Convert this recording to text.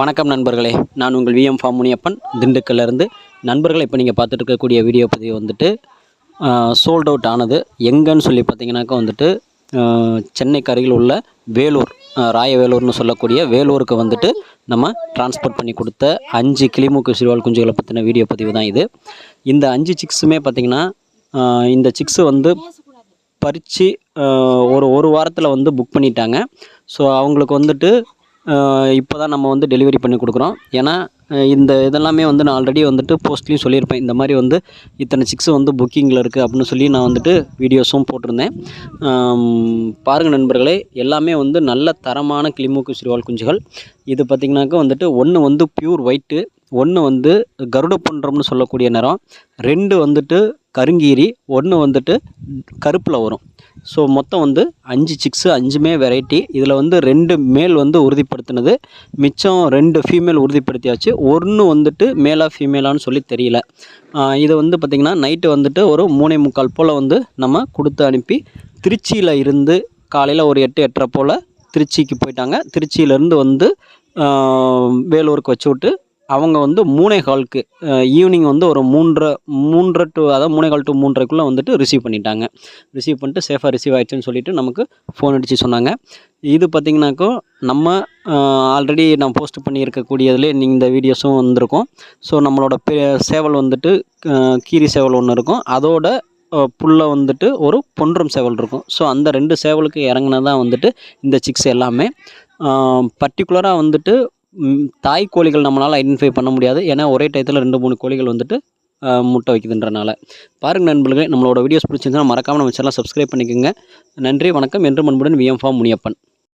வணக்கம் நண்பர்களே. நான் உங்கள் விஎம் ஃபார்ம் முனியப்பன். திண்டுக்கல்லேருந்து நண்பர்களை இப்போ நீங்கள் பார்த்துட்டு இருக்கக்கூடிய வீடியோ பதிவு வந்துட்டு சோல்ட் அவுட் ஆனது. எங்கன்னு சொல்லி பார்த்தீங்கன்னாக்கா வந்துட்டு சென்னைக்கு அருகில் உள்ள வேலூர் ராயவேலூர்னு சொல்லக்கூடிய வேலூருக்கு வந்துட்டு நம்ம டிரான்ஸ்போர்ட் பண்ணி கொடுத்த அஞ்சு கிளிமூக்கு சிறுவால் குஞ்சுகளை பற்றின வீடியோ பதிவு தான் இது. இந்த அஞ்சு சிக்ஸுமே பார்த்தீங்கன்னா இந்த சிக்ஸு வந்து பறித்து ஒரு ஒரு வாரத்தில் வந்து புக் பண்ணிட்டாங்க. ஸோ அவங்களுக்கு வந்துட்டு இப்போ தான் நம்ம வந்து டெலிவரி பண்ணி கொடுக்குறோம். ஏன்னா இந்த இதெல்லாமே வந்து நான் ஆல்ரெடி வந்துட்டு போஸ்ட்லேயும் சொல்லியிருப்பேன். இந்த மாதிரி வந்து இத்தனை சிக்ஸ் வந்து புக்கிங்கில் இருக்குது அப்படின்னு சொல்லி நான் வந்துட்டு வீடியோஸும் போட்டிருந்தேன். பாருங்கள் நண்பர்களே எல்லாமே வந்து நல்ல தரமான கிளிமூக்கு சிறுவால் குஞ்சுகள். இது பார்த்திங்கனாக்கா வந்துட்டு ஒன்று வந்து ப்யூர் ஒயிட்டு ஒன்று வந்து கருட பொன்றம்னு சொல்லக்கூடிய நிறம் ரெண்டு வந்துட்டு கருங்கீரி ஒன்று வந்துட்டு கருப்பில் வரும். ஸோ மொத்தம் வந்து அஞ்சு சிக்ஸு அஞ்சுமே வெரைட்டி இதில் வந்து ரெண்டு மேல் வந்து உறுதிப்படுத்தினது. மிச்சம் ரெண்டு ஃபீமேல் உறுதிப்படுத்தியாச்சு. ஒன்று வந்துட்டு மேலா ஃபீமேலான்னு சொல்லி தெரியல. இதை இது வந்து பார்த்திங்கன்னா நைட்டு வந்துட்டு ஒரு மூணே முக்கால் போல் வந்து நம்ம கொடுத்து அனுப்பி திருச்சியில் இருந்து காலையில் ஒரு எட்டு எட்டரை போல் திருச்சிக்கு போயிட்டாங்க. திருச்சியிலேருந்து வந்து வேலூருக்கு வச்சு விட்டு அவங்க வந்து மூணே காலுக்கு ஈவினிங் வந்து ஒரு மூன்றரை மூன்றரை டு அதாவது மூணே கால் டு மூன்றரைக்குள்ளே வந்துட்டு ரிசீவ் பண்ணிட்டாங்க. ரிசீவ் பண்ணிட்டு சேஃபாக ரிசீவ் ஆகிடுச்சுன்னு சொல்லிட்டு நமக்கு ஃபோன் அடித்து சொன்னாங்க. இது பார்த்திங்கனாக்கோ நம்ம ஆல்ரெடி நான் போஸ்ட் பண்ணியிருக்கக்கூடியதுலேயே நீங்கள் இந்த வீடியோஸும் வந்திருக்கும். ஸோ நம்மளோட பே சேவல் வந்துட்டு கீரி சேவல் ஒன்று இருக்கும். அதோட புல்ல வந்துட்டு ஒரு பொன்றம் சேவல் இருக்கும். ஸோ அந்த ரெண்டு சேவலுக்கு இறங்குனதான் வந்துட்டு இந்த சிக்ஸ் எல்லாமே. பர்டிகுலராக வந்துட்டு தாய் கோழிகள் நம்மளால் ஐடென்டிஃபை பண்ண முடியாது. ஏன்னா ஒரே டயத்தில் ரெண்டு மூணு கோழிகள் வந்துட்டு முட்டை வைக்குதுன்றனால. பாருங்கள் நண்பர்களே நம்மளோட வீடியோஸ் பிடிச்சிருந்தா மறக்காமல் நம்ம சேனலை சப்ஸ்கிரைப் பண்ணிக்கோங்க. நன்றி வணக்கம். என்று மண்புடன் விஎம் ஃபார்ம் முனியப்பன்.